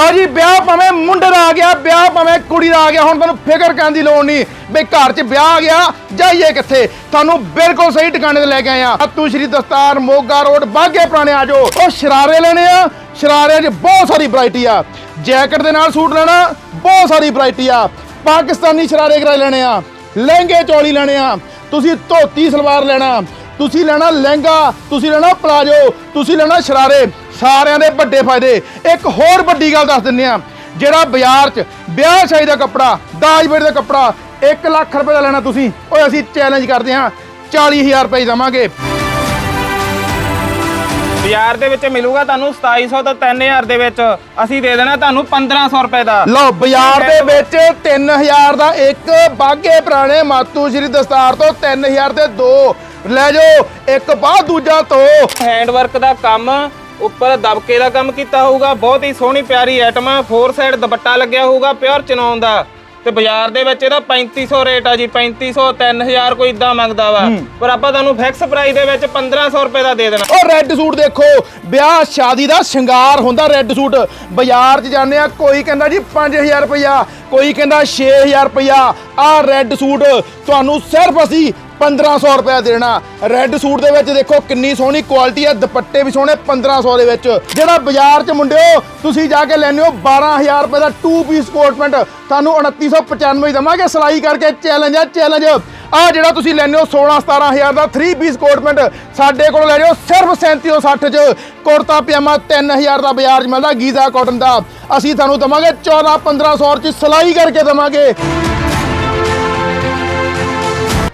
ਲਓ ਜੀ, ਵਿਆਹ ਭਾਵੇਂ ਮੁੰਡੇ ਦਾ ਆ ਗਿਆ, ਵਿਆਹ ਭਾਵੇਂ ਕੁੜੀ ਦਾ ਆ ਗਿਆ, ਹੁਣ ਤੁਹਾਨੂੰ ਫਿਕਰ ਕਰਨ ਦੀ ਲੋੜ ਨਹੀਂ ਬਈ ਘਰ 'ਚ ਵਿਆਹ ਆ ਗਿਆ, ਜਾਈਏ ਕਿੱਥੇ? ਤੁਹਾਨੂੰ ਬਿਲਕੁਲ ਸਹੀ ਟਿਕਾਣੇ ਤੇ ਲੈ ਕੇ ਆਏ ਆ ਤੂ ਸ਼੍ਰੀ ਦਸਤਾਰ, ਮੋਗਾ ਰੋਡ ਬਾਗੇ ਪੁਰਾਣੇ ਆ ਜਾਓ। ਉਹ ਸ਼ਰਾਰੇ ਲੈਣੇ ਆ ਸ਼ਰਾਰਿਆਂ 'ਚ ਬਹੁਤ ਸਾਰੀ ਵੈਰਾਈਟੀ ਆ। ਜੈਕਟ ਦੇ ਨਾਲ ਸੂਟ ਲੈਣਾ, ਬਹੁਤ ਸਾਰੀ ਵੈਰਾਈਟੀ ਆ। ਪਾਕਿਸਤਾਨੀ ਸ਼ਰਾਰੇ ਕਰਾਏ ਲੈਣੇ ਆ, ਲਹਿੰਗੇ ਚੋਲੀ ਲੈਣੇ ਆ। ਤੁਸੀਂ ਧੋਤੀ ਸਲਵਾਰ ਲੈਣਾ, ਤੁਸੀਂ ਲੈਣਾ ਲਹਿੰਗਾ, ਤੁਸੀਂ ਲੈਣਾ ਪਲਾਜੋ, ਤੁਸੀਂ ਲੈਣਾ ਸ਼ਰਾਰੇ। ਸਾਰਿਆਂ ਦੇ ਵੱਡੇ ਫਾਇਦੇ। ਇੱਕ ਹੋਰ ਵੱਡੀ ਗੱਲ ਦੱਸ ਦਿੰਨੇ ਆ ਜਿਹੜਾ ਬਾਜ਼ਾਰ 'ਚ ਵਿਆਹ ਸ਼ਾਦੀ ਦਾ ਕੱਪੜਾ ਦਾਜ ਬੇੜ ਦਾ ਕੱਪੜਾ 1 ਲੱਖ ਰੁਪਏ ਦਾ ਲੈਣਾ ਤੁਸੀਂ ਓਏ ਅਸੀਂ ਚੈਲੰਜ ਕਰਦੇ ਹਾਂ। 40000 ਰੁਪਏ ਦਵਾਂਗੇ। ਬਾਜ਼ਾਰ ਦੇ ਵਿੱਚ ਮਿਲੂਗਾ ਤੁਹਾਨੂੰ 2700 ਤੋਂ 3000 ਦੇ ਵਿੱਚ। ਅਸੀਂ ਦੇ ਦੇਣਾ ਤੁਹਾਨੂੰ 1500 ਰੁਪਏ ਦਾ। ਲਓ ਬਾਜ਼ਾਰ ਦੇ ਵਿੱਚ 3000 ਦਾ ਇੱਕ ਬਾਗੇ ਪੁਰਾਣੇ ਮਾਤੂ ਸ਼੍ਰੀ ਦਸਤਾਰ ਤੋਂ 3000 ਦੇ ਦੋ। ਲੈ ਜਾਓ ਇੱਕ ਬਾਅਦ ਦੂਜਾ ਤੋਂ। ਹੈਂਡ ਵਰਕ ਦਾ ਕੰਮ ਉੱਪਰ ਦਬਕੇ ਦਾ ਕੰਮ ਕੀਤਾ ਹੋਊਗਾ। ਬਹੁਤ ਹੀ ਸੋਹਣੀ ਪਿਆਰੀ ਆਈਟਮ ਆ। ਫੋਰ ਸਾਈਡ ਦੁਪੱਟਾ ਲੱਗਿਆ ਹੋਊਗਾ ਪਿਓਰ ਚਨੌਨ ਦਾ। ਤੇ ਬਾਜ਼ਾਰ ਦੇ ਵਿੱਚ ਇਹਦਾ 3500 ਰੇਟ ਆ ਜੀ। 3500 3000 ਕੋਈ ਇਦਾਂ ਮੰਗਦਾ ਵਾ। ਪਰ ਆਪਾਂ ਤੁਹਾਨੂੰ ਫਿਕਸ ਪ੍ਰਾਈਸ ਦੇ ਵਿੱਚ 1500 ਰੁਪਏ ਦਾ ਦੇ ਦੇਣਾ। ਉਹ ਰੈੱਡ ਸੂਟ ਦੇਖੋ। ਵਿਆਹ ਸ਼ਾਦੀ ਦਾ ਸ਼ਿੰਗਾਰ ਹੁੰਦਾ ਰੈੱਡ ਸੂਟ ਬਾਜ਼ਾਰ 'ਚ ਜਾਂਦੇ ਆ ਕੋਈ ਕਹਿੰਦਾ ਜੀ 5000 ਰੁਪਇਆ ਕੋਈ ਕਹਿੰਦਾ 6000 ਰੁਪਇਆ। ਆਹ ਰੈੱਡ ਸੂਟ ਤੁਹਾਨੂੰ ਸਿਰਫ ਅਸੀਂ 1500 ਰੁਪਇਆ ਦੇਣਾ। ਰੈੱਡ ਸੂਟ ਦੇ ਵਿੱਚ ਦੇਖੋ ਕਿੰਨੀ ਸੋਹਣੀ ਕੁਆਲਿਟੀ ਆ, ਦੁਪੱਟੇ ਵੀ ਸੋਹਣੇ 1500 ਦੇ ਵਿੱਚ। ਜਿਹੜਾ ਬਾਜ਼ਾਰ 'ਚ ਮੁੰਡਿਓ, ਤੁਸੀਂ ਜਾ ਕੇ ਲੈਣੇ ਹੋ 12000 ਰੁਪਏ ਦਾ 2 ਪੀਸ ਕੋਟ ਪੈਂਟ ਤੁਹਾਨੂੰ 2995 ਦਵਾਂਗੇ, ਸਿਲਾਈ ਕਰਕੇ ਚੈਲੰਜ ਆ ਚੈਲੰਜ ਆ ਜਿਹੜਾ ਤੁਸੀਂ ਲੈਣੇ ਹੋ 16 17000 ਦਾ 3 ਪੀਸ ਕੋਟ ਪੈਂਟ ਸਾਡੇ ਕੋਲ ਲੈ ਜਾਓ ਸਿਰਫ 3760 ਚ। ਕੁੜਤਾ, ਪਜਾਮਾ 3000 ਦਾ ਬਾਜ਼ਾਰ 'ਚ ਮਿਲਦਾ, ਗੀਜ਼ਾ ਕਾਟਨ ਦਾ। ਅਸੀਂ ਤੁਹਾਨੂੰ ਦਵਾਂਗੇ 14 1500 ਚ ਸਿਲਾਈ ਕਰਕੇ ਦਵਾਂਗੇ।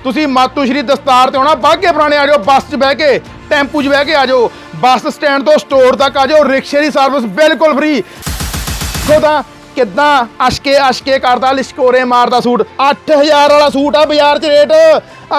ਤੁਸੀਂ ਮਾਤੂ ਦਸਤਾਰ ਤੇ ਆਉਣਾ ਬਾਗੇ ਪੁਰਾਣੇ ਆ ਜਾਓ, ਬੱਸ 'ਚ ਬਹਿ ਕੇ, ਟੈਂਪੂ 'ਚ ਬਹਿ ਕੇ ਆ ਜਾਓ, ਬੱਸ ਸਟੈਂਡ ਤੋਂ ਸਟੋਰ ਤੱਕ ਆ ਜਾਓ, ਰਿਕਸ਼ੇ ਦੀ ਸਰਵਿਸ ਬਿਲਕੁਲ ਫ੍ਰੀ ਦੇਖੋ ਕਿੱਦਾਂ ਅਸ਼ਕੇ ਅਸ਼ਕੇ ਕਰਦਾ, ਲਿਸ਼ਕੋਰੇ ਮਾਰਦਾ ਸੂਟ। 8000 ਵਾਲਾ ਸੂਟ ਆ ਬਾਜ਼ਾਰ 'ਚ ਰੇਟ।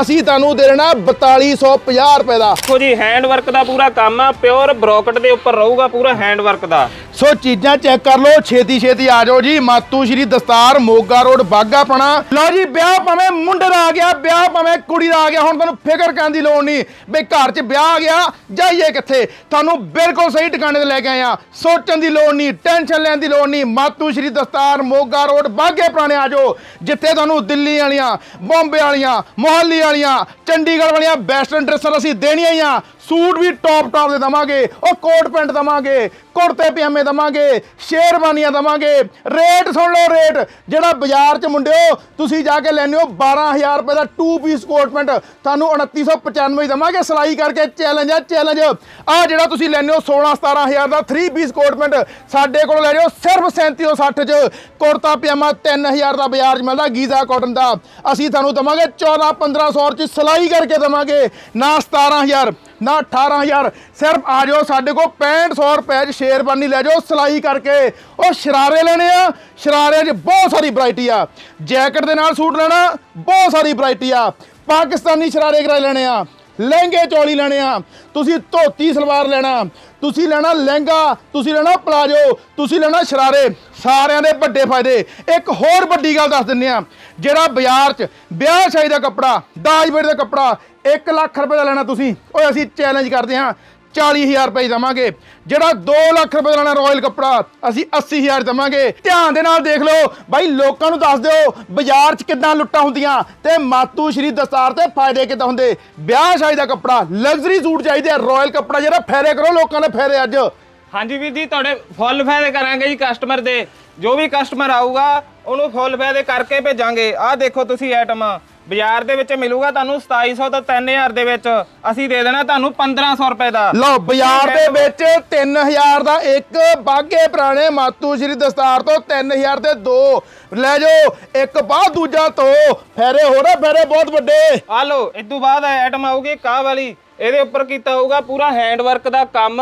ਅਸੀਂ ਤੁਹਾਨੂੰ ਦੇ ਦੇਣਾ 4250 ਰੁਪਏ ਦਾ। ਦੇਖੋ ਜੀ ਹੈਂਡ ਵਰਕ ਦਾ ਪੂਰਾ ਕੰਮ ਆ ਪਿਓਰ ਬ੍ਰੋਕਟ ਦੇ ਉੱਪਰ ਰਹੂਗਾ ਪੂਰਾ ਹੈਂਡ ਵਰਕ ਦਾ। ਸੋ ਚੀਜ਼ਾਂ ਚੈੱਕ ਕਰ ਲਓ, ਛੇਤੀ ਛੇਤੀ ਆ ਜਾਓ ਜੀ। ਮਾਤੂ ਸ਼੍ਰੀ ਦਸਤਾਰ, ਮੋਗਾ ਰੋਡ ਬਾਗਾ ਪਣਾ। ਲਓ ਜੀ, ਵਿਆਹ ਭਾਵੇਂ ਮੁੰਡੇ ਦਾ ਆ ਗਿਆ, ਵਿਆਹ ਭਾਵੇਂ ਕੁੜੀ ਦਾ ਆ ਗਿਆ, ਹੁਣ ਤੁਹਾਨੂੰ ਫਿਕਰ ਕਰਨ ਦੀ ਲੋੜ ਨਹੀਂ ਬਈ ਘਰ 'ਚ ਵਿਆਹ ਆ ਗਿਆ, ਜਾਈਏ ਕਿੱਥੇ? ਤੁਹਾਨੂੰ ਬਿਲਕੁਲ ਸਹੀ ਟਿਕਾਣੇ ਤੇ ਲੈ ਕੇ ਆਏ ਆ ਸੋਚਣ ਦੀ ਲੋੜ ਨਹੀਂ, ਟੈਨਸ਼ਨ ਲੈਣ ਦੀ ਲੋੜ ਨਹੀਂ। ਮਾਤੂ ਸ਼੍ਰੀ ਦਸਤਾਰ, ਮੋਗਾ ਰੋਡ ਬਾਗੇ ਪੁਰਾਣੇ ਆ ਜਾਓ। ਜਿੱਥੇ ਤੁਹਾਨੂੰ ਦਿੱਲੀ ਵਾਲੀਆਂ, ਬੰਬੇ ਵਾਲੀਆਂ, ਮੋਹਾਲੀ ਵਾਲੀਆਂ, ਚੰਡੀਗੜ੍ਹ ਵਾਲੀਆਂ ਵੈਸਟਰਨ ਡਰੈਸਾਂ ਅਸੀਂ ਦੇਣੀਆਂ ਹੀ ਆ। ਸੂਟ ਵੀ ਟੌਪ ਟੌਪ ਦੇ ਦਵਾਂਗੇ, ਉਹ ਕੋਟ ਪੈਂਟ ਦਵਾਂਗੇ, ਕੁੜਤੇ ਪਜਾਮੇ ਦਵਾਂਗੇ, ਸ਼ੇਰਵਾਨੀਆਂ ਦਵਾਂਗੇ। ਰੇਟ ਸੁਣ ਲਓ ਰੇਟ ਜਿਹੜਾ ਬਾਜ਼ਾਰ 'ਚ ਮੁੰਡਿਓ, ਤੁਸੀਂ ਜਾ ਕੇ ਲੈਣੇ ਹੋ 12000 ਰੁਪਏ ਦਾ 2 ਪੀਸ ਕੋਟ ਪੈਂਟ ਤੁਹਾਨੂੰ 2995 ਦਵਾਂਗੇ, ਸਿਲਾਈ ਕਰਕੇ ਚੈਲੰਜ ਆ ਚੈਲੰਜ ਆ ਜਿਹੜਾ ਤੁਸੀਂ ਲੈਣੇ ਹੋ 16 17000 ਦਾ 3 ਪੀਸ ਕੋਟ ਪੈਂਟ ਸਾਡੇ ਕੋਲ ਲੈ ਰਹੇ ਹੋ ਸਿਰਫ 3760 ਚ। ਕੁੜਤਾ, ਪਜਾਮਾ 3000 ਦਾ ਬਾਜ਼ਾਰ 'ਚ ਮਿਲਦਾ, ਗੀਜ਼ਾ ਕਾਟਨ ਦਾ। ਅਸੀਂ ਤੁਹਾਨੂੰ ਦਵਾਂਗੇ 14 1500 ਚ ਸਿਲਾਈ ਕਰਕੇ ਦਵਾਂਗੇ। ਨਾ 17000 ਨਾ 18000 ਸਿਰਫ ਆ ਜਾਓ ਸਾਡੇ ਕੋਲ 6500 ਰੁਪਏ ਚ ਸ਼ੇਰਵਾਨੀ ਲੈ ਜਾਓ ਸਿਲਾਈ ਕਰਕੇ। ਉਹ ਸ਼ਰਾਰੇ ਲੈਣੇ ਆ। ਸ਼ਰਾਰਿਆਂ 'ਚ ਬਹੁਤ ਸਾਰੀ ਵੈਰਾਈਟੀ ਆ। ਜੈਕਟ ਦੇ ਨਾਲ ਸੂਟ ਲੈਣਾ, ਬਹੁਤ ਸਾਰੀ ਵੈਰਾਈਟੀ ਆ। ਪਾਕਿਸਤਾਨੀ ਸ਼ਰਾਰੇ ਕਰਾਏ ਲੈਣੇ ਆ। ਲਹਿੰਗੇ ਚੋਲੀ ਲੈਣੇ ਆ। ਤੁਸੀਂ ਧੋਤੀ ਸਲਵਾਰ ਲੈਣਾ। ਤੁਸੀਂ ਲੈਣਾ ਲਹਿੰਗਾ, ਤੁਸੀਂ ਲੈਣਾ ਪਲਾਜੋ, ਤੁਸੀਂ ਲੈਣਾ ਸ਼ਰਾਰੇ। ਸਾਰਿਆਂ ਦੇ ਵੱਡੇ ਫਾਇਦੇ। ਇੱਕ ਹੋਰ ਵੱਡੀ ਗੱਲ ਦੱਸ ਦਿੰਨੇ ਆ। ਜਿਹੜਾ ਬਾਜ਼ਾਰ 'ਚ ਵਿਆਹ ਸ਼ਾਦੀ ਦਾ ਕੱਪੜਾ, ਦਾਜ ਬੇੜ ਦਾ ਕੱਪੜਾ 1 ਲੱਖ ਰੁਪਏ ਦਾ ਲੈਣਾ ਤੁਸੀਂ। ਓਏ, ਅਸੀਂ ਚੈਲੰਜ ਕਰਦੇ ਹਾਂ। 40000 ਰੁਪਏ ਦਵਾਂਗੇ। ਜਿਹੜਾ 2 ਲੱਖ ਰੁਪਏ ਦਾ ਲੈਣਾ ਰਾਇਲ ਕੱਪੜਾ, ਅਸੀਂ 80000 ਦਵਾਂਗੇ। ਧਿਆਨ ਦੇ ਨਾਲ ਦੇਖ ਲਓ। ਬਾਈ, ਲੋਕਾਂ ਨੂੰ ਦੱਸ ਦਿਓ, ਬਾਜ਼ਾਰ 'ਚ ਕਿੱਦਾਂ ਲੁੱਟਾਂ ਹੁੰਦੀਆਂ ਤੇ ਮਾਤੂ ਸ਼੍ਰੀ ਦਸਤਾਰ ਤੇ ਫਾਇਦੇ ਕਿੱਦਾਂ ਹੁੰਦੇ। ਵਿਆਹ ਸ਼ਾਦੀ ਦਾ ਕੱਪੜਾ ਲਗਜ਼ਰੀ ਸੂਟ ਚਾਹੀਦਾ ਆ ਰਾਇਲ ਕੱਪੜਾ ਜਿਹੜਾ ਫੇਰੇ ਕਰੋ, ਲੋਕਾਂ ਦੇ ਫੇਰੇ ਅੱਜ। ਹਾਂਜੀ ਵੀਰ ਜੀ, ਤੁਹਾਡੇ ਫੁੱਲ ਫਾਇਦੇ ਕਰਾਂਗੇ ਜੀ ਕਸਟਮਰ ਦੇ। ਜੋ ਵੀ ਕਸਟਮਰ ਆਊਗਾ, ਉਹਨੂੰ ਫੁੱਲ ਫਾਇਦੇ ਕਰਕੇ ਭੇਜਾਂਗੇ। ਆਹ ਦੇਖੋ ਤੁਸੀਂ ਆਈਟਮ ਬਾਜ਼ਾਰ ਦੇ ਵਿੱਚ ਮਿਲੂਗਾ ਤੁਹਾਨੂੰ 2700 ਤੋਂ 3000 ਦੇ ਵਿੱਚ। ਅਸੀਂ ਦੇ ਦੇਣਾ ਤੁਹਾਨੂੰ 1500 ਰੁਪਏ ਦਾ। ਲਓ ਬਾਜ਼ਾਰ ਦੇ ਵਿੱਚ 3000 ਦਾ ਇੱਕ ਬਾਗੇ ਪੁਰਾਣੇ ਮਾਤੂ ਸ਼੍ਰੀ ਦਸਤਾਰ ਤੋਂ 3000 ਦੇ ਦੋ। ਲੈ ਜਾਓ ਇੱਕ ਬਾਅਦ ਦੂਜਾ ਤੋਂ ਫੇਰੇ ਹੋ ਰਹੇ ਫੇਰੇ ਬਹੁਤ ਵੱਡੇ। ਆ ਲਓ ਇਸ ਤੋਂ ਬਾਅਦ ਆਈਟਮ ਆਊਗੀ ਕਾਹ ਵਾਲੀ। ਇਹਦੇ ਉੱਪਰ ਕੀਤਾ ਹੋਊਗਾ ਪੂਰਾ ਹੈਂਡ ਵਰਕ ਦਾ ਕੰਮ।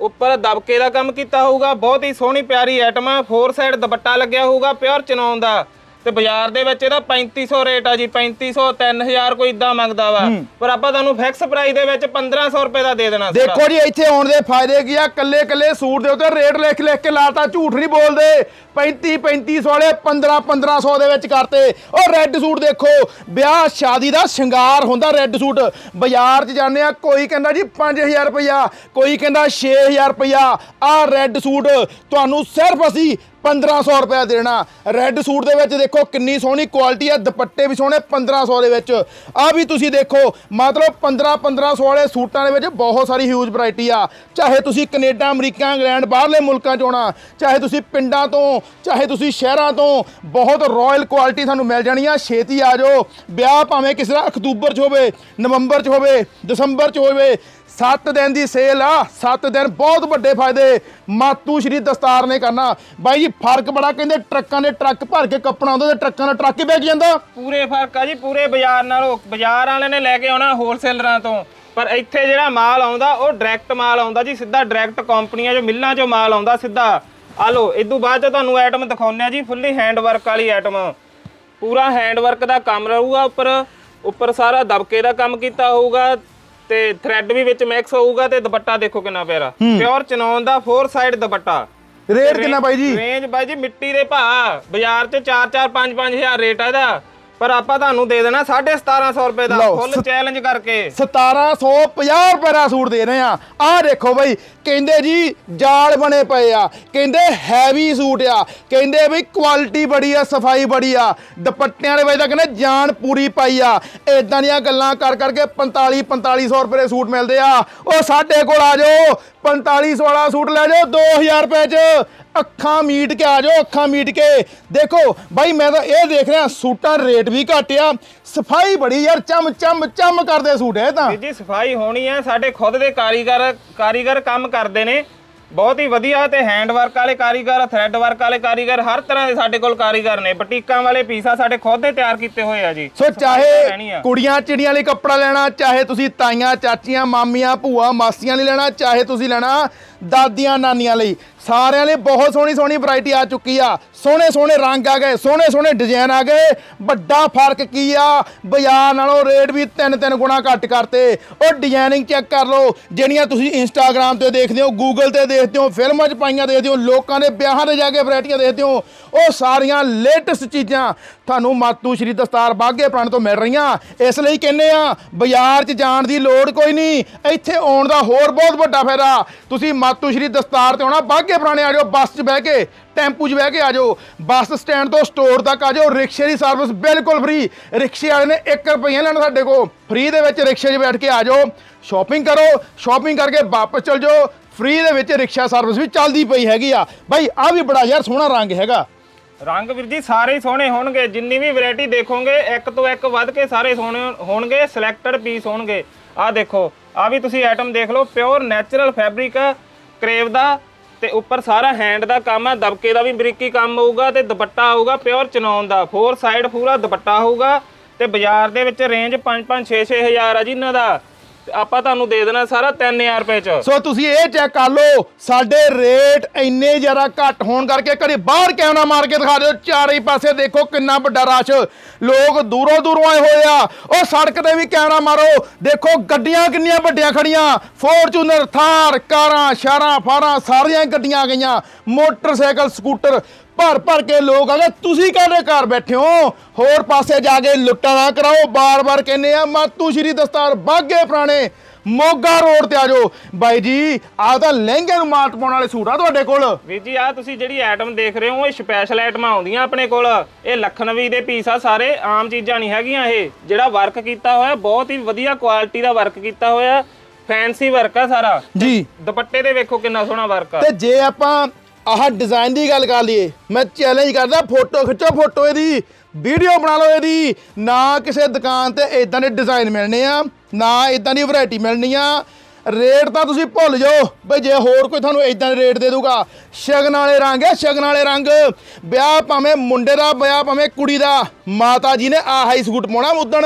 ਉੱਪਰ ਦਬਕੇ ਦਾ ਕੰਮ ਕੀਤਾ ਹੋਊਗਾ। ਬਹੁਤ ਹੀ ਸੋਹਣੀ ਪਿਆਰੀ ਆਈਟਮ ਆ। ਫੋਰ ਸਾਈਡ ਦੁਪੱਟਾ ਲੱਗਿਆ ਹੋਊਗਾ ਪਿਓਰ ਚਨੌਨ ਦਾ। ਤੇ ਬਾਜ਼ਾਰ ਦੇ ਵਿੱਚ ਇਹਦਾ 3500 ਰੇਟ ਆ ਜੀ 3500 3000 ਕੋਈ ਇਦਾਂ ਮੰਗਦਾ ਵਾ। ਪਰ ਆਪਾਂ ਤੁਹਾਨੂੰ ਫਿਕਸ ਪ੍ਰਾਈਸ ਦੇ ਵਿੱਚ 1500 ਰੁਪਏ ਦਾ ਦੇ ਦੇਣਾ ਸਾਰਾ। ਦੇਖੋ ਜੀ ਇੱਥੇ ਆਉਣ ਦੇ ਫਾਇਦੇ ਕੀ ਆ? ਕੱਲੇ ਕੱਲੇ ਸੂਟ ਦੇ ਉੱਤੇ ਰੇਟ ਲਿਖ ਲਿਖ ਕੇ ਲਾਤਾ ਝੂਠ ਨਹੀਂ ਬੋਲਦੇ। 35 3500 ਵਾਲੇ 15 1500 ਦੇ ਵਿੱਚ ਕਰਤੇ। ਉਹ ਰੈੱਡ ਸੂਟ ਦੇਖੋ ਵਿਆਹ ਸ਼ਾਦੀ ਦਾ ਸ਼ਿੰਗਾਰ ਹੁੰਦਾ ਰੈੱਡ ਸੂਟ ਬਾਜ਼ਾਰ 'ਚ ਜਾਂਦੇ ਆ ਕੋਈ ਕਹਿੰਦਾ ਜੀ 5000 ਰੁਪਇਆ ਕੋਈ ਕਹਿੰਦਾ 6000 ਰੁਪਇਆ। ਆਹ ਰੈੱਡ ਸੂਟ ਤੁਹਾਨੂੰ ਸਿਰਫ ਅਸੀਂ 1500 ਰੁਪਇਆ ਦੇਣਾ। ਰੈੱਡ ਸੂਟ ਦੇ ਵਿੱਚ ਦੇਖੋ ਕਿੰਨੀ ਸੋਹਣੀ ਕੁਆਲਿਟੀ ਆ, ਦੁਪੱਟੇ ਵੀ ਸੋਹਣੇ 1500 ਦੇ ਵਿੱਚ। ਆ ਵੀ ਤੁਸੀਂ ਦੇਖੋ, ਮਤਲਬ 15 1500 ਵਾਲੇ ਸੂਟਾਂ ਦੇ ਵਿੱਚ ਬਹੁਤ ਸਾਰੀ ਹਿਊਜ ਵੈਰਾਈਟੀ ਆ। ਚਾਹੇ ਤੁਸੀਂ ਕੈਨੇਡਾ, ਅਮਰੀਕਾ, ਇੰਗਲੈਂਡ, ਬਾਹਰਲੇ ਮੁਲਕਾਂ 'ਚ ਆਉਣਾ, ਚਾਹੇ ਤੁਸੀਂ ਪਿੰਡਾਂ ਤੋਂ, ਚਾਹੇ ਤੁਸੀਂ ਸ਼ਹਿਰਾਂ ਤੋਂ, ਬਹੁਤ ਰਾਇਲ ਕੁਆਲਿਟੀ ਤੁਹਾਨੂੰ ਮਿਲ ਜਾਣੀ ਆ। ਛੇਤੀ ਆ ਜਾਓ। ਵਿਆਹ ਭਾਵੇਂ ਕਿਸੇ ਦਾ ਅਕਤੂਬਰ 'ਚ ਹੋਵੇ, ਨਵੰਬਰ 'ਚ ਹੋਵੇ, ਦਸੰਬਰ 'ਚ ਹੋਵੇ 7 ਦਿਨ ਦੀ ਸੇਲ ਆ 7 ਦਿਨ ਬਹੁਤ ਵੱਡੇ ਫਾਇਦੇ। ਮਾਤੂ ਸ਼੍ਰੀ ਦਸਤਾਰ ਨੇ ਕਰਨਾ। ਬਾਈ ਜੀ, ਫ਼ਰਕ ਬੜਾ ਕਹਿੰਦੇ ਟਰੱਕਾਂ ਦੇ ਟਰੱਕ ਭਰ ਕੇ ਕੱਪੜਾ ਆਉਂਦਾ ਤੇ ਟਰੱਕਾਂ ਦਾ ਟਰੱਕ ਹੀ ਵਿਕ ਜਾਂਦਾ। ਪੂਰੇ ਫ਼ਰਕ ਆ ਜੀ, ਪੂਰੇ ਬਾਜ਼ਾਰ ਨਾਲੋਂ। ਬਾਜ਼ਾਰ ਵਾਲਿਆਂ ਨੇ ਲੈ ਕੇ ਆਉਣਾ ਹੋਲਸੇਲਰਾਂ ਤੋਂ। ਪਰ ਇੱਥੇ ਜਿਹੜਾ ਮਾਲ ਆਉਂਦਾ, ਉਹ ਡਾਇਰੈਕਟ ਮਾਲ ਆਉਂਦਾ ਜੀ, ਸਿੱਧਾ ਡਾਇਰੈਕਟ ਕੰਪਨੀਆਂ ਚੋਂ, ਮਿੱਲਾਂ ਚੋਂ ਮਾਲ ਆਉਂਦਾ ਸਿੱਧਾ। ਆ ਲੋ ਇਦੋਂ ਬਾਅਦ ਚ ਤੁਹਾਨੂੰ ਆਈਟਮ ਦਿਖਾਉਂਦੇ ਆ ਜੀ ਫੁੱਲੀ ਹੈਂਡ ਵਰਕ ਵਾਲੀ ਆਈਟਮ ਪੂਰਾ ਹੈਂਡ ਵਰਕ ਦਾ ਕੰਮ ਰਹੂਗਾ, ਉੱਪਰ ਉੱਪਰ ਸਾਰਾ ਦਬਕੇ ਦਾ ਕੰਮ ਕੀਤਾ ਹੋਊਗਾ। ਤੇ ਥ੍ਰੈਡ ਵੀ ਵਿੱਚ ਮਿਕਸ ਹੋਊਗਾ ਤੇ ਦੁਪੱਟਾ ਦੇਖੋ ਕਿੰਨਾ ਪਿਆਰਾ। ਪਿਓਰ ਚਨੌਨ ਦਾ ਫੋਰ ਸਾਈਡ ਦੁਪੱਟਾ। ਰੇਟ ਕਿੰਨਾ ਬਾਈ ਜੀ? ਰੇਂਜ ਬਾਈ ਜੀ ਮਿੱਟੀ ਦੇ ਭਾਅ ਬਾਜ਼ਾਰ 'ਚ 4-4 5-5 ਹਜ਼ਾਰ ਰੇਟ ਆ ਇਹਦਾ। ਪਰ ਆਪਾਂ ਤੁਹਾਨੂੰ ਦੇ ਦੇਣਾ 1750 ਰੁਪਏ ਦਾ ਲਓ, ਫੁੱਲ ਚੈਲੰਜ ਕਰਕੇ। 1750 ਰੁਪਏ ਦਾ ਸੂਟ ਦੇ ਰਹੇ ਆ। ਆਹ ਦੇਖੋ ਬਈ ਕਹਿੰਦੇ ਜੀ ਜਾਲ ਬਣੇ ਪਏ ਆ। ਕਹਿੰਦੇ ਹੈਵੀ ਸੂਟ ਆ। ਕਹਿੰਦੇ ਬਈ ਕੁਆਲਿਟੀ ਬੜੀ ਆ ਸਫ਼ਾਈ ਬੜੀ ਆ। ਦੁਪੱਟਿਆਂ ਦੇ ਵਿੱਚ ਤਾਂ ਕਹਿੰਦੇ ਜਾਨ ਪੂਰੀ ਪਾਈ ਆ। ਇਦਾਂ ਦੀਆਂ ਗੱਲਾਂ ਕਰ ਕਰਕੇ 45 4500 ਰੁਪਏ ਦੇ ਸੂਟ ਮਿਲਦੇ ਆ। ਉਹ ਸਾਡੇ ਕੋਲ ਆ ਜਾਓ 4500 ਵਾਲਾ ਸੂਟ ਲੈ ਜਾਓ 2000 ਰੁਪਏ 'ਚ। ਅੱਖਾਂ ਮੀਟ ਕੇ ਆ ਜਾਓ ਅੱਖਾਂ ਮੀਟ ਕੇ। ਦੇਖੋ ਬਾਈ ਮੈਂ ਤਾਂ ਇਹ ਦੇਖ ਰਿਹਾ ਸੂਟਾਂ ਰੇਟ ਵੀ ਘੱਟ ਆ। ਸਫ਼ਾਈ ਬੜੀ ਯਾਰ ਚਮ ਚਮ ਚਮ ਕਰਦੇ ਸੂਟ ਇਹ ਤਾਂ। ਵੀਰ ਜੀ ਸਫ਼ਾਈ ਹੋਣੀ ਹੈ ਸਾਡੇ ਖੁਦ ਦੇ ਕਾਰੀਗਰ ਕਾਰੀਗਰ ਕੰਮ ਕਰਦੇ ਨੇ। ਬਹੁਤ ਹੀ ਵਧੀਆ ਤੇ ਹੈਂਡ ਵਰਕ ਵਾਲੇ ਕਾਰੀਗਰ ਥ੍ਰੈਡ ਵਰਕ ਵਾਲੇ ਕਾਰੀਗਰ ਹਰ ਤਰ੍ਹਾਂ ਦੇ ਸਾਡੇ ਕੋਲ ਕਾਰੀਗਰ ਨੇ। ਬਟੀਕਾਂ ਵਾਲੇ ਪੀਸ ਆ ਸਾਡੇ ਖੁਦ ਦੇ ਤਿਆਰ ਕੀਤੇ ਹੋਏ ਆ ਜੀ। ਸੋ ਰਹਿਣੀ ਚਾਹੇ ਆ। ਕੁੜੀਆਂ ਚਿੜੀਆਂ ਲਈ ਕੱਪੜਾ ਲੈਣਾ ਚਾਹੇ ਤੁਸੀਂ ਤਾਈਆਂ ਚਾਚੀਆਂ ਮਾਮੀਆਂ ਭੂਆ ਮਾਸੀਆਂ ਲਈ ਲੈਣਾ ਚਾਹੇ ਤੁਸੀਂ ਲੈਣਾ ਦਾਦੀਆਂ ਨਾਨੀਆਂ ਲਈ। ਸਾਰਿਆਂ ਲਈ ਬਹੁਤ ਸੋਹਣੀ ਸੋਹਣੀ ਵੈਰਾਈਟੀ ਆ ਚੁੱਕੀ ਆ। ਸੋਹਣੇ ਸੋਹਣੇ ਰੰਗ ਆ ਗਏ, ਸੋਹਣੇ ਸੋਹਣੇ ਡਿਜ਼ਾਈਨ ਆ ਗਏ। ਵੱਡਾ ਫ਼ਰਕ ਕੀ ਆ? ਬਾਜ਼ਾਰ ਨਾਲੋਂ ਰੇਟ ਵੀ ਤਿੰਨ ਤਿੰਨ ਗੁਣਾ ਘੱਟ ਕਰਤੇ। ਉਹ ਡਿਜ਼ਾਈਨਿੰਗ ਚੈੱਕ ਕਰ ਲਓ, ਜਿਹੜੀਆਂ ਤੁਸੀਂ ਇੰਸਟਾਗ੍ਰam ਤੇ ਦੇਖਦੇ ਹੋ ਗੂਗਲ ਤੇ ਦੇਖਦੇ ਹੋ, ਫਿਲਮਾਂ 'ਚ ਪਾਈਆਂ ਦੇਖਦੇ ਹੋ, ਲੋਕਾਂ ਦੇ ਵਿਆਹਾਂ ਤੇ ਜਾ ਕੇ ਵੈਰਾਈਟੀਆਂ ਦੇਖਦੇ ਹੋ, ਉਹ ਸਾਰੀਆਂ ਲੇਟੈਸਟ ਚੀਜ਼ਾਂ ਤੁਹਾਨੂੰ ਮਾਤੂ ਸ਼੍ਰੀ ਦਸਤਾਰ ਬਾਗੇ ਪ੍ਰਾਣ ਤੋਂ ਮਿਲ ਰਹੀਆਂ। ਇਸ ਲਈ ਕਹਿੰਦੇ ਆ, ਬਾਜ਼ਾਰ 'ਚ ਜਾਣ ਦੀ ਲੋੜ ਕੋਈ ਨਹੀਂ। ਇੱਥੇ ਆਉਣ ਦਾ ਹੋਰ ਬਹੁਤ ਵੱਡਾ ਫਾਇਦਾ। ਤੁਸੀਂ ਮਾਤੂ ਸ਼੍ਰੀ ਦਸਤਾਰ ਤੇ ਆਉਣਾ ਬਾਗੇ ਪੁਰਾਣੇ, ਆ ਜਾਓ, ਬੱਸ 'ਚ ਬਹਿ ਕੇ, ਟੈਂਪੂ 'ਚ ਬਹਿ ਕੇ ਆ ਜਾਓ। ਬੱਸ ਸਟੈਂਡ ਤੋਂ ਸਟੋਰ ਤੱਕ ਆ ਜਾਓ, ਰਿਕਸ਼ੇ ਦੀ ਸਰਵਿਸ ਬਿਲਕੁਲ ਫ੍ਰੀ ਰਿਕਸ਼ੇ ਵਾਲੇ ਨੇ 1 ਰੁਪਈਆ ਲੈਣਾ ਸਾਡੇ ਕੋਲ। ਫ੍ਰੀ ਦੇ ਵਿੱਚ ਰਿਕਸ਼ੇ 'ਚ ਬੈਠ ਕੇ ਆ ਜਾਓ। ਸ਼ਾਪਿੰਗ ਕਰੋ ਸ਼ਾਪਿੰਗ ਕਰਕੇ ਵਾਪਸ ਚਲ ਜਾਓ। ਫ੍ਰੀ ਦੇ ਵਿੱਚ ਰਿਕਸ਼ਾ ਸਰਵਿਸ ਵੀ ਚੱਲਦੀ ਪਈ ਹੈਗੀ ਆ। ਬਾਈ ਆ ਵੀ ਬੜਾ ਯਾਰ ਸੋਹਣਾ ਰੰਗ ਹੈਗਾ। ਰੰਗ ਵੀਰ ਜੀ ਸਾਰੇ ਹੀ ਸੋਹਣੇ ਹੋਣਗੇ। ਜਿੰਨੀ ਵੀ ਵੈਰਾਈਟੀ ਦੇਖੋਗੇ, ਇੱਕ ਤੋਂ ਇੱਕ ਵੱਧ ਕੇ ਸਾਰੇ ਸੋਹਣੇ ਹੋਣਗੇ ਸਿਲੈਕਟਡ ਪੀਸ ਹੋਣਗੇ। ਆਹ ਦੇਖੋ, ਆਹ ਵੀ ਤੁਸੀਂ ਆਈਟਮ ਦੇਖ ਲਓ। ਪਿਓਰ ਨੈਚੁਰਲ ਫੈਬਰਿਕ ਕਰੇਵ ਦਾ ਤੇ ਉੱਪਰ ਸਾਰਾ ਹੈਂਡ ਦਾ ਕੰਮ ਹੈ, ਦਬਕੇ ਦਾ ਵੀ ਬਰੀਕੀ ਕੰਮ ਹੋਊਗਾ ਤੇ ਦੁਪੱਟਾ ਆਊਗਾ ਪਿਓਰ ਚਨੌਨ ਦਾ। ਫੋਰ ਸਾਈਡ ਪੂਰਾ ਦੁਪੱਟਾ ਹੋਊਗਾ ਤੇ ਬਾਜ਼ਾਰ ਦੇ ਵਿੱਚ ਰੇਂਜ 5-5 6-6 ਹਜ਼ਾਰ ਆ ਜੀ ਇਹਨਾਂ ਦਾ। ਆਪਾਂ ਤੁਹਾਨੂੰ ਦੇ ਦੇਣਾ ਸਾਰਾ 3000 ਰੁਪਏ ਚ। ਸੋ ਤੁਸੀਂ ਇਹ ਚੈੱਕ ਕਰ ਲਓ, ਸਾਡੇ ਰੇਟ ਇੰਨੇ ਜ਼ਿਆਦਾ ਘੱਟ ਹੋਣ ਕਰਕੇ ਕਦੇ ਬਾਹਰ ਕੈਮਰਾ ਮਾਰ ਕੇ ਦਿਖਾ ਦਿਓ, ਚਾਰੇ ਪਾਸੇ ਦੇਖੋ ਕਿੰਨਾ ਵੱਡਾ ਰਸ਼। ਲੋਕ ਦੂਰੋਂ ਦੂਰੋਂ ਆਏ ਹੋਏ ਆ। ਉਹ ਸੜਕ ਤੇ ਵੀ ਕੈਮਰਾ ਮਾਰੋ। ਦੇਖੋ ਗੱਡੀਆਂ ਕਿੰਨੀਆਂ ਵੱਡੀਆਂ ਖੜੀਆਂ। ਫੋਰਚੂਨਰ ਥਾਰ, ਕਾਰਾਂ ਸ਼ਾਰਾਂ ਫਾਰਾਂ, ਸਾਰੀਆਂ ਗੱਡੀਆਂ ਆ ਗਈਆਂ। Motorcycle, scooter. ਭਰ ਭਰ ਕੇ ਲੋਕ ਆ ਗਏ ਤੁਸੀਂ ਕਾਹਦੇ ਘਰ ਬੈਠੇ ਹੋ? ਹੋਰ ਪਾਸੇ ਜਾ ਕੇ ਲੁੱਟਾਂ ਨਾ ਕਰਾਓ। ਬਾਰ-ਬਾਰ ਕਹਿੰਦੇ ਆ ਮਾਤੂ ਸ਼੍ਰੀ ਦਸਤਾਰ ਬਾਗੇ ਪੁਰਾਣੇ ਮੋਗਾ ਰੋਡ ਤੇ ਆ ਜਾਓ। ਬਾਈ ਜੀ ਆਹ ਤਾਂ ਲਹਿੰਗੇ ਨੂੰ ਮਾਤ ਪਾਉਣ ਵਾਲੇ ਸੂਟ ਆ ਤੁਹਾਡੇ ਕੋਲ। ਵੀਰ ਜੀ ਆ ਤੁਸੀਂ ਜਿਹੜੀ ਆਈਟਮ ਦੇਖ ਰਹੇ ਹੋ ਇਹ ਸਪੈਸ਼ਲ ਆਈਟਮਾਂ ਆਉਂਦੀਆਂ ਆਪਣੇ ਕੋਲ। ਇਹ ਲਖਨਵੀ ਦੇ ਪੀਸ ਆ ਸਾਰੇ ਆਮ ਚੀਜ਼ਾਂ ਨਹੀਂ ਹੈਗੀਆਂ ਇਹ। ਜਿਹੜਾ ਵਰਕ ਕੀਤਾ ਹੋਇਆ ਬਹੁਤ ਹੀ ਵਧੀਆ ਕੁਆਲਿਟੀ ਦਾ ਵਰਕ ਕੀਤਾ ਹੋਇਆ। ਫੈਂਸੀ ਵਰਕ ਆ ਸਾਰਾ। ਜੀ। ਦੁਪੱਟੇ ਦੇ ਵੇਖੋ ਕਿੰਨਾ ਸੋਹਣਾ ਵਰਕ ਆ। ਤੇ ਜੇ ਆਪਾਂ ਆਹ ਡਿਜ਼ਾਈਨ ਦੀ ਗੱਲ ਕਰ ਲਈਏ। ਮੈਂ ਚੈਲੰਜ ਕਰਦਾ ਫੋਟੋ ਖਿੱਚੋ ਫੋਟੋ ਇਹਦੀ। ਵੀਡੀਓ ਬਣਾ ਲਓ ਇਹਦੀ। ਨਾ ਕਿਸੇ ਦੁਕਾਨ ਤੇ ਇਦਾਂ ਦੇ ਡਿਜ਼ਾਈਨ ਮਿਲਣੇ ਆ, ਨਾ ਇਦਾਂ ਦੀ ਵੈਰਾਈਟੀ ਮਿਲਣੀ ਆ। ਰੇਟ ਤਾਂ ਤੁਸੀਂ ਭੁੱਲ ਜਾਓ। ਬਈ ਜੇ ਹੋਰ ਕੋਈ ਤੁਹਾਨੂੰ ਇਦਾਂ ਦੇ ਰੇਟ ਦੇ ਦੂਗਾ, ਸ਼ਗਨ ਵਾਲੇ ਰੰਗ ਹੈ, ਸ਼ਗਨ ਵਾਲੇ ਰੰਗ। ਵਿਆਹ ਭਾਵੇਂ ਮੁੰਡੇ ਦਾ, ਵਿਆਹ ਭਾਵੇਂ ਕੁੜੀ ਦਾ। ਮਾਤਾ ਜੀ ਨੇ ਆਹ ਹੀ ਸੂਟ ਪਾਉਣਾ ਉਦਣ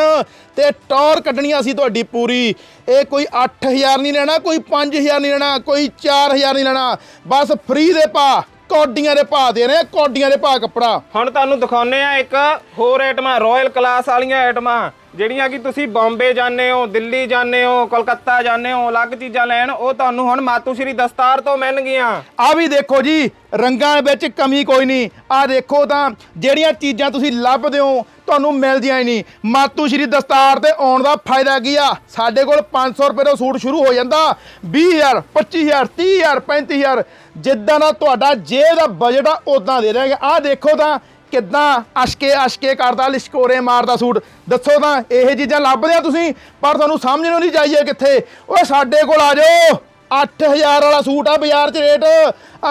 ਤੇ ਟੌਰ ਕੱਢਣੀ ਅਸੀਂ ਤੁਹਾਡੀ ਪੂਰੀ। ਇਹ ਕੋਈ 8000 ਨਹੀਂ ਲੈਣਾ, ਕੋਈ 5000 ਨਹੀਂ ਲੈਣਾ, ਕੋਈ 4000 ਨਹੀਂ ਲੈਣਾ। ਬਸ ਫ੍ਰੀ ਦੇ ਪਾ, ਕੌਡੀਆਂ ਦੇ ਭਾਅ ਦੇ ਰਹੇ ਆ ਕੌਡੀਆਂ ਦੇ ਭਾਅ ਕੱਪੜਾ। ਹੁਣ ਤੁਹਾਨੂੰ ਦਿਖਾਉਨੇ ਆ ਇੱਕ ਹੋਰ ਆਈਟਮਾਂ ਰਾਇਲ ਕਲਾਸ ਵਾਲੀਆਂ ਆਈਟਮਾਂ ਜਿਹੜੀਆਂ ਕਿ ਤੁਸੀਂ ਬੰਬੇ ਜਾਂਦੇ ਹੋ, ਦਿੱਲੀ ਜਾਂਦੇ ਹੋ, ਕਲਕੱਤਾ ਜਾਂਦੇ ਹੋ, ਅਲੱਗ ਚੀਜ਼ਾਂ ਲੈਣ, ਉਹ ਤੁਹਾਨੂੰ ਹੁਣ ਮਾਤੂ ਸ਼੍ਰੀ ਦਸਤਾਰ ਤੋਂ ਮਿਲਣਗੀਆਂ। ਆ ਵੀ ਦੇਖੋ ਜੀ, ਰੰਗਾਂ ਵਿੱਚ ਕਮੀ ਕੋਈ ਨਹੀਂ। ਆ ਦੇਖੋ ਤਾਂ ਜਿਹੜੀਆਂ ਚੀਜ਼ਾਂ ਤੁਸੀਂ ਲੱਭਦੇ ਹੋ, ਤੁਹਾਨੂੰ ਮਿਲਦੀਆਂ ਹੀ ਨਹੀਂ। ਮਾਤੂ ਸ਼੍ਰੀ ਦਸਤਾਰ ਤੇ ਆਉਣ ਦਾ ਫਾਇਦਾ ਕੀ ਆ? ਸਾਡੇ ਕੋਲ 500 ਰੁਪਏ ਦਾ ਸੂਟ ਸ਼ੁਰੂ ਹੋ ਜਾਂਦਾ। 20000 25000 30000 35000 ਜਿੱਦਾਂ ਦਾ ਤੁਹਾਡਾ ਜੇਬ ਦਾ ਬਜਟ ਆ ਉਦਾਂ ਦੇ ਦੇਣਗੇ ਆ ਦੇਖੋ ਤਾਂ ਕਿੱਦਾਂ ਅਸ਼ਕੇ ਅਸ਼ਕੇ ਕਰਦਾ, ਲਿਸ਼ਕੋਰੇ ਮਾਰਦਾ ਸੂਟ। ਦੱਸੋ ਤਾਂ, ਇਹ ਚੀਜ਼ਾਂ ਲੱਭਦੇ ਆ ਤੁਸੀਂ? ਪਰ ਤੁਹਾਨੂੰ ਸਮਝ ਨਹੀਂ ਜਾਈਏ ਕਿੱਥੇ। ਓਏ, ਸਾਡੇ ਕੋਲ ਆ ਜਾਓ। 8000 ਵਾਲਾ ਸੂਟ ਆ ਬਾਜ਼ਾਰ 'ਚ ਰੇਟ।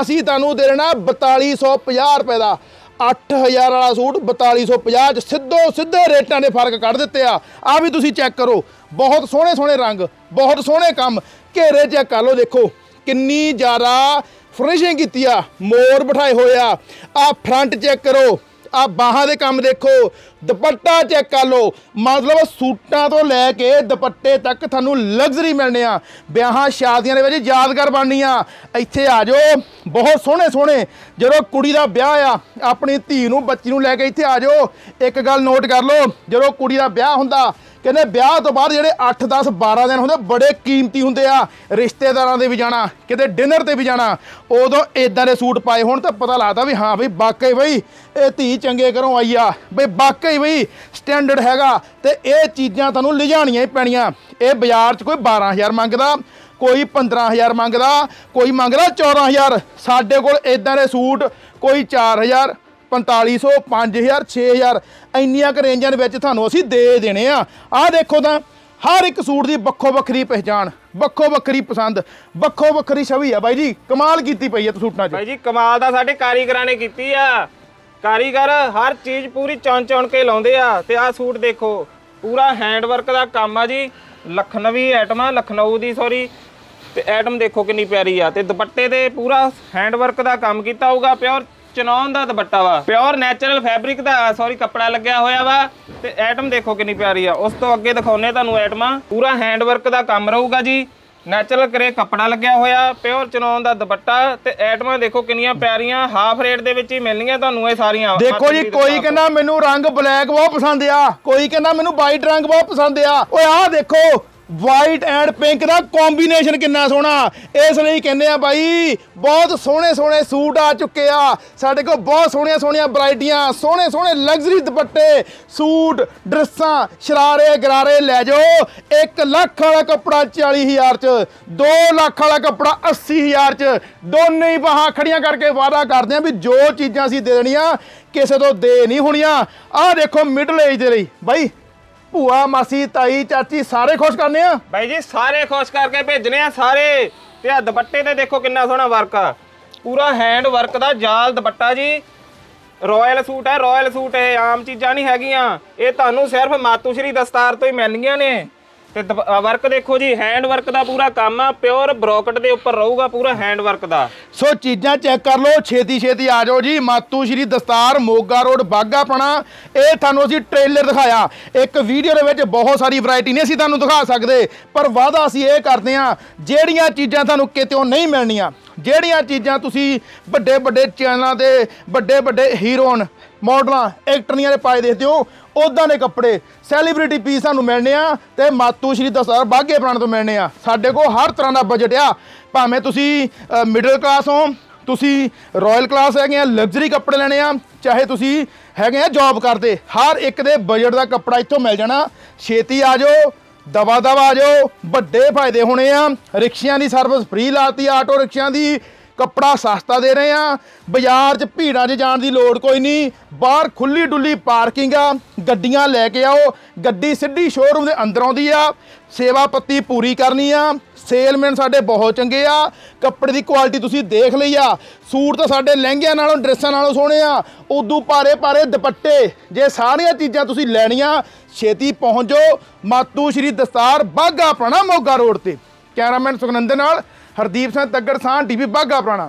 ਅਸੀਂ ਤੁਹਾਨੂੰ ਦੇ ਦੇਣਾ 4250 ਰੁਪਏ ਦਾ। 8000 ਵਾਲਾ ਸੂਟ 4250 ਚ ਸਿੱਧੋ ਸਿੱਧੇ ਰੇਟਾਂ ਦੇ ਫ਼ਰਕ ਕੱਢ ਦਿੱਤੇ ਆ। ਆ ਵੀ ਤੁਸੀਂ ਚੈੱਕ ਕਰੋ। ਬਹੁਤ ਸੋਹਣੇ ਸੋਹਣੇ ਰੰਗ, ਬਹੁਤ ਸੋਹਣੇ ਕੰਮ। ਘੇਰੇ ਚੈੱਕ ਕਰ ਲਓ, ਦੇਖੋ। ਕਿੰਨੀ ਜ਼ਿਆਦਾ ਫਿਨਿਸ਼ਿੰਗ ਕੀਤੀ ਆ। ਮੋਰ ਬਿਠਾਏ ਹੋਏ ਆ। ਆ ਫਰੰਟ ਚੈੱਕ ਕਰੋ। ਆ ਬਾਹਾਂ ਦੇ ਕੰਮ ਦੇਖੋ, ਦੁਪੱਟਾ ਚੈੱਕ ਕਰ ਲਓ। ਮਤਲਬ ਸੂਟਾਂ ਤੋਂ ਲੈ ਕੇ ਦੁਪੱਟੇ ਤੱਕ ਤੁਹਾਨੂੰ ਲਗਜ਼ਰੀ ਮਿਲਣੇ ਆ। ਵਿਆਹਾਂ, ਸ਼ਾਦੀਆਂ ਦੇ ਵਿੱਚ ਯਾਦਗਾਰ ਬਣਨੀਆਂ। ਇੱਥੇ ਆ ਜਾਓ, ਬਹੁਤ ਸੋਹਣੇ ਸੋਹਣੇ। ਜਦੋਂ ਕੁੜੀ ਦਾ ਵਿਆਹ ਆ, ਆਪਣੀ ਧੀ ਨੂੰ, ਬੱਚੀ ਨੂੰ ਲੈ ਕੇ ਇੱਥੇ ਆ ਜਾਓ। ਇੱਕ ਗੱਲ ਨੋਟ ਕਰ ਲਓ, ਜਦੋਂ ਕੁੜੀ ਦਾ ਵਿਆਹ ਹੁੰਦਾ ਕਹਿੰਦੇ ਵਿਆਹ ਤੋਂ ਬਾਅਦ ਜਿਹੜੇ 8 10 12 ਦਿਨ ਹੁੰਦੇ ਬੜੇ ਕੀਮਤੀ ਹੁੰਦੇ ਆ। ਰਿਸ਼ਤੇਦਾਰਾਂ ਦੇ ਵੀ ਜਾਣਾ, ਕਿਤੇ ਡਿਨਰ ਤੇ ਵੀ ਜਾਣਾ। ਉਦੋਂ ਇਦਾਂ ਦੇ ਸੂਟ ਪਾਏ ਹੋਣ ਤਾਂ ਪਤਾ ਲੱਗਦਾ ਵੀ ਹਾਂ ਬਈ ਵਾਕਈ ਬਈ, ਇਹ ਧੀ ਚੰਗੇ ਘਰੋਂ ਆਈ ਆ। ਬਈ ਵਾਕਈ ਬਈ ਸਟੈਂਡਰਡ ਹੈਗਾ ਤੇ ਇਹ ਚੀਜ਼ਾਂ ਤੁਹਾਨੂੰ ਲਿਜਾਣੀਆਂ ਹੀ ਪੈਣੀਆਂ। ਇਹ ਬਾਜ਼ਾਰ 'ਚ ਕੋਈ 12000 ਮੰਗਦਾ, ਕੋਈ 15000 ਮੰਗਦਾ, ਕੋਈ ਮੰਗਦਾ 14000 ਸਾਡੇ ਕੋਲ ਇਦਾਂ ਦੇ ਸੂਟ ਕੋਈ 4000 4500 5000 6000 ਇੰਨੀਆਂ ਕੁ ਰੇਂਜਾਂ ਦੇ ਵਿੱਚ ਤੁਹਾਨੂੰ ਅਸੀਂ ਦੇ ਦੇਣੇ ਆ। ਆਹ ਦੇਖੋ ਤਾਂ, ਹਰ ਇੱਕ ਸੂਟ ਦੀ ਵੱਖੋ ਵੱਖਰੀ ਪਹਿਚਾਣ, ਵੱਖੋ ਵੱਖਰੀ ਪਸੰਦ, ਵੱਖੋ ਵੱਖਰੀ ਛਵੀ ਆ ਬਾਈ ਜੀ। ਕਮਾਲ ਕੀਤੀ ਪਈ ਹੈ ਸੂਟਾਂ 'ਚ। ਬਾਈ ਜੀ, ਕਮਾਲ ਦਾ ਸਾਡੇ ਕਾਰੀਗਰਾਂ ਨੇ ਕੀਤੀ ਆ। ਕਾਰੀਗਰ ਹਰ ਚੀਜ਼ ਪੂਰੀ ਚੌਣ ਚੌਣ ਕੇ ਲਾਉਂਦੇ ਆ ਤੇ ਆਹ ਸੂਟ ਦੇਖੋ, ਪੂਰਾ ਹੈਂਡਵਰਕ ਦਾ ਕੰਮ ਆ ਜੀ। ਲਖਨਵੀ ਆਈਟਮ ਆ, ਲਖਨਊ ਦੀ ਸੌਰੀ ਤੇ ਐਟਮ ਦੇਖੋ ਕਿੰਨੀ ਪਿਆਰੀ ਆ। ਤੇ ਦੁਪੱਟੇ ਤੇ ਪੂਰਾ ਹੈਂਡਵਰਕ ਦਾ ਕੰਮ ਕੀਤਾ ਹੋਊਗਾ ਪਿਓਰ ਚਨੌਨ ਦਾ ਦੁਪੱਟਾ ਵਾ। ਪਿਓਰ ਨੈਚੁਰਲ ਫੈਬਰਿਕ ਦਾ ਸੌਰੀ ਕੱਪੜਾ ਲੱਗਿਆ ਹੋਇਆ ਵਾ। ਤੇ ਆਈਟਮ ਦੇਖੋ ਕਿੰਨੀ ਪਿਆਰੀ ਆ। ਉਸ ਤੋਂ ਅੱਗੇ ਦਿਖਾਉਨੇ ਤੁਹਾਨੂੰ ਆਈਟਮਾਂ ਪੂਰਾ ਹੈਂਡ ਵਰਕ ਦਾ ਕੰਮ ਰਹੂਗਾ ਜੀ। ਨੈਚੁਰਲ ਕਰੇ ਕੱਪੜਾ ਲੱਗਿਆ ਹੋਇਆ ਪਿਓਰ ਚਨੌਨ ਦਾ ਦੁਪੱਟਾ। ਤੇ ਆਈਟਮਾਂ ਦੇਖੋ ਕਿੰਨੀਆਂ ਪਿਆਰੀਆਂ ਹਾਫ ਰੇਟ ਦੇ ਵਿੱਚ ਹੀ ਮਿਲਣਗੀਆਂ ਤੁਹਾਨੂੰ ਇਹ ਸਾਰੀਆਂ। ਦੇਖੋ ਜੀ ਕੋਈ ਕਹਿੰਦਾ ਮੈਨੂੰ ਰੰਗ ਬਲੈਕ ਬਹੁਤ ਪਸੰਦ ਆ। ਕੋਈ ਕਹਿੰਦਾ ਮੈਨੂੰ ਵਾਈਟ ਰੰਗ ਬਹੁਤ ਪਸੰਦ ਆ। ਓਏ ਆਹ ਦੇਖੋ ਵਾਈਟ ਐਂਡ ਪਿੰਕ ਦਾ ਕੰਬੀਨੇਸ਼ਨ ਕਿੰਨਾ ਸੋਹਣਾ। ਇਸ ਲਈ ਕਹਿੰਦੇ ਆ ਬਾਈ, ਬਹੁਤ ਸੋਹਣੇ ਸੋਹਣੇ ਸੂਟ ਆ ਚੁੱਕੇ ਆ। ਸਾਡੇ ਕੋਲ ਬਹੁਤ ਸੋਹਣੀਆਂ ਸੋਹਣੀਆਂ ਵੈਰਾਈਟੀਆਂ, ਸੋਹਣੇ ਸੋਹਣੇ ਲਗਜ਼ਰੀ ਦੁਪੱਟੇ, ਸੂਟ, ਡਰੈਸਾਂ, ਸ਼ਰਾਰੇ, ਗਰਾਰੇ ਲੈ ਜਾਓ। 1 ਲੱਖ ਵਾਲਾ ਕੱਪੜਾ 40000 ਚ 2 ਲੱਖ ਵਾਲਾ ਕੱਪੜਾ 80000 ਚ। ਦੋਨੇ ਹੀ ਬਾਹਾਂ ਖੜੀਆਂ ਕਰਕੇ ਵਾਅਦਾ ਕਰਦੇ ਆ ਵੀ ਜੋ ਚੀਜ਼ਾਂ ਅਸੀਂ ਦੇ ਦੇਣੀਆਂ, ਕਿਸੇ ਤੋਂ ਦੇ ਨਹੀਂ ਹੋਣੀਆਂ। ਆਹ ਦੇਖੋ ਮਿਡਲ ਏਜ ਦੇ ਲਈ। ਬਾਈ ਭੂਆ, ਮਾਸੀ, ਤਾਈ, ਚਾਚੀ ਸਾਰੇ ਖੁਸ਼ ਕਰਨੇ ਆ? ਬਾਈ ਜੀ, ਸਾਰੇ ਖੁਸ਼ ਕਰਕੇ ਭੇਜਣੇ ਆ ਸਾਰੇ। ਤੇ ਆ ਦੁਪੱਟੇ ਤੇ ਦੇਖੋ ਕਿੰਨਾ ਸੋਹਣਾ ਵਰਕ ਆ। ਪੂਰਾ ਹੈਂਡ ਵਰਕ ਦਾ ਜਾਲ ਦੁਪੱਟਾ ਜੀ। ਰਾਇਲ ਸੂਟ ਹੈ ਰਾਇਲ ਸੂਟ ਇਹ ਆਮ ਚੀਜ਼ਾਂ ਨਹੀਂ ਹੈਗੀਆਂ। ਇਹ ਤੁਹਾਨੂੰ ਸਿਰਫ ਮਾਤੂਸ਼੍ਰੀ ਦਸਤਾਰ ਤੋਂ ਹੀ ਮਿਲਣਗੀਆਂ ਨੇ। ਤੇ ਵਰਕ ਦੇਖੋ ਜੀ ਹੈਂਡ ਵਰਕ ਦਾ ਪੂਰਾ ਕੰਮ ਆ ਪਿਓਰ ਬ੍ਰੋਕਟ ਦੇ ਉੱਪਰ ਰਹੂਗਾ ਪੂਰਾ ਹੈਂਡ ਵਰਕ ਦਾ। ਸੋ ਚੀਜ਼ਾਂ ਚੈੱਕ ਕਰ ਲਓ, ਛੇਤੀ ਛੇਤੀ ਆ ਜਾਓ ਜੀ। ਮਾਤੂ ਸ਼੍ਰੀ ਦਸਤਾਰ ਮੋਗਾ ਰੋਡ ਬਾਗਾਪਣਾ ਇਹ ਤੁਹਾਨੂੰ ਅਸੀਂ ਟ੍ਰੇਲਰ ਦਿਖਾਇਆ। ਇੱਕ ਵੀਡੀਓ ਦੇ ਵਿੱਚ ਬਹੁਤ ਸਾਰੀ ਵੈਰਾਈਟੀ ਨਹੀਂ ਅਸੀਂ ਤੁਹਾਨੂੰ ਦਿਖਾ ਸਕਦੇ, ਪਰ ਵਾਅਦਾ ਅਸੀਂ ਇਹ ਕਰਦੇ ਹਾਂ, ਜਿਹੜੀਆਂ ਚੀਜ਼ਾਂ ਤੁਹਾਨੂੰ ਕਿਤੇੋਂ ਨਹੀਂ ਮਿਲਣੀਆਂ, ਜਿਹੜੀਆਂ ਚੀਜ਼ਾਂ ਤੁਸੀਂ ਵੱਡੇ ਵੱਡੇ ਚੈਨਲਾਂ ਤੇ ਵੱਡੇ ਵੱਡੇ ਹੀਰੋਨ ਮਾਡਲਾਂ ਐਕਟਰੀਆਂ ਦੇ ਪਾਏ ਦੇਖਦੇ ਹੋ। ਉਦਾਂ ਦੇ ਕੱਪੜੇ ਸੈਲੀਬ੍ਰਿਟੀ ਪੀਸ ਸਾਨੂੰ ਮਿਲਣੇ ਆ ਤੇ ਮਾਤੂ ਸ਼੍ਰੀ ਦਸਤਾਰ ਬਾਗੇ ਪ੍ਰਾਣ ਤੋਂ ਮਿਲਣੇ ਆ। ਸਾਡੇ ਕੋਲ ਹਰ ਤਰ੍ਹਾਂ ਦਾ ਬਜਟ ਆ। ਭਾਵੇਂ ਤੁਸੀਂ ਮਿਡਲ ਕਲਾਸ ਹੋ, ਤੁਸੀਂ ਰਾਇਲ ਕਲਾਸ ਹੈਗੇ ਆ ਲਗਜ਼ਰੀ ਕੱਪੜੇ ਲੈਣੇ ਆ, ਚਾਹੇ ਤੁਸੀਂ ਹੈਗੇ ਆ ਜੌਬ ਕਰਦੇ, ਹਰ ਇੱਕ ਦੇ ਬਜਟ ਦਾ ਕੱਪੜਾ ਇੱਥੋਂ ਮਿਲ ਜਾਣਾ। ਛੇਤੀ ਆ ਜਾਓ ਦਵਾ ਦਵਾ ਆ ਜਾਓ, ਵੱਡੇ ਫਾਇਦੇ ਹੋਣੇ ਆ। ਰਿਕਸ਼ਿਆਂ ਦੀ ਸਰਵਿਸ ਫ੍ਰੀ ਲਾਤੀ ਆਟੋ ਰਿਕਸ਼ਿਆਂ ਦੀ। ਕੱਪੜਾ ਸਸਤਾ ਦੇ ਰਹੇ ਆ। ਬਾਜ਼ਾਰ 'ਚ ਭੀੜਾਂ 'ਚ ਜਾਣ ਦੀ ਲੋੜ ਕੋਈ ਨਹੀਂ। ਬਾਹਰ ਖੁੱਲੀ ਡੁੱਲੀ ਪਾਰਕਿੰਗ ਆ। ਗੱਡੀਆਂ ਲੈ ਕੇ ਆਓ। ਗੱਡੀ ਸਿੱਧੀ ਸ਼ੋਰੂਮ ਦੇ ਅੰਦਰ ਆਉਂਦੀ ਆ। ਸੇਵਾ ਪੱਤੀ ਪੂਰੀ ਕਰਨੀ ਆ। ਸੇਲਮੈਨ ਸਾਡੇ ਬਹੁਤ ਚੰਗੇ ਆ। ਕੱਪੜੇ ਦੀ ਕੁਆਲਿਟੀ ਤੁਸੀਂ ਦੇਖ ਲਈ ਆ। ਸੂਟ ਤਾਂ ਸਾਡੇ ਲਹਿੰਗਿਆਂ ਨਾਲੋਂ, ਡਰੈਸਾਂ ਨਾਲੋਂ ਸੋਹਣੇ ਆ। ਉਦੋਂ ਭਾਰੇ ਭਾਰੇ ਦੁਪੱਟੇ, ਜੇ ਸਾਰੀਆਂ ਚੀਜ਼ਾਂ ਤੁਸੀਂ ਲੈਣੀਆਂ, ਛੇਤੀ ਪਹੁੰਚ ਜਾਓ। ਮਾਤੂ ਸ਼੍ਰੀ ਦਸਤਾਰ ਬਾਗਾ ਪੁਰਾਣਾ ਮੋਗਾ ਰੋਡ ਤੇ। ਕੈਮਰਾਮੈਨ ਸੁਖਨੰਦਨ ਨਾਲ ਹਰਦੀਪ ਸਿੰਘ ਤੱਗੜ ਸਾਹ ਟੀਵੀ ਬਾਗਾ ਪੁਰਾਣਾ।